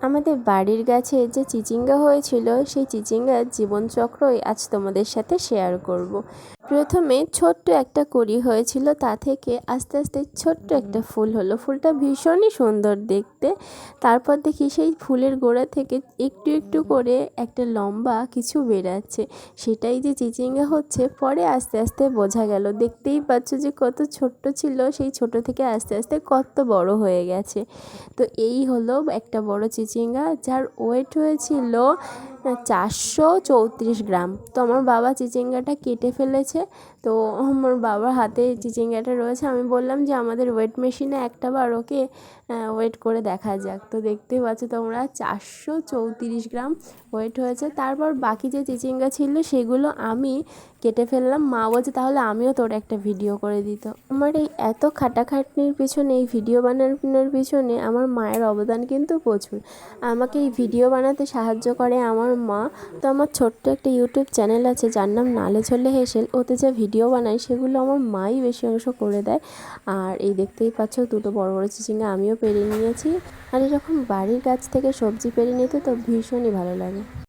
আমাদের বাড়ির গাছে যে চিচিঙ্গা হয়েছিল, সেই চিচিঙ্গার জীবনচক্রই আজ তোমাদের সাথে শেয়ার করব। প্রথমে ছোট্ট একটা কড়ি হয়েছিল, তা থেকে আস্তে আস্তে ছোট্ট একটা ফুল হলো। ফুলটা ভীষণই সুন্দর দেখতে। তারপর দেখি সেই ফুলের গোড়া থেকে একটু একটু করে একটা লম্বা কিছু বেরাচ্ছে সেটাই যে চিচিঙ্গা হচ্ছে, পরে আস্তে আস্তে বোঝা গেল। দেখতেই পাচ্ছ যে কত ছোট্ট ছিল, সেই ছোট থেকে আস্তে আস্তে কত বড় হয়ে গেছে। তো এই হলো একটা বড় চিচিঙ্গা যার ওয়েট হয়েছিল চারশো চৌত্রিশ গ্রাম। তো আমার বাবা চিচিঙ্গাটা কেটে ফেলেছে। তো আমার বাবার হাতে চিচিঙ্গাটা রয়েছে। আমি বললাম যে আমাদের ওয়েট মেশিনে একটা বার ওকে ওয়েট করে দেখা যাক। তো দেখতেই পাচ্ছ তোমরা, চারশো চৌত্রিশ গ্রাম ওয়েট হয়েছে। তারপর বাকি যে চিচিঙ্গা ছিল, সেগুলো আমি কেটে ফেললাম। মা বলছে, তাহলে আমিও তোর একটা ভিডিও করে দিত। আমার এই এত খাটাখাটনির পিছনে, এই ভিডিও বানানোর পিছনে আমার মায়ের অবদান কিন্তু প্রচুর। আমাকে এই ভিডিও বানাতে সাহায্য করে। আমার মা, তো আমার ছোট্ট একটা ইউটিউব চ্যানেল আছে, যার নাম নালে ছলে হেসেল। ওতে যা ভিডিও বানাই, সেগুলো আমার মাই বেশি অংশ করে দেয়। আর এই দেখতেই পাচ্ছ, দুটো বড় বড় চিচিঙ্গা আমিও পেরে নিয়েছি। আর এরকম বাড়ির গাছ থেকে সবজি পেরে নিতে তো ভীষণই ভালো লাগে।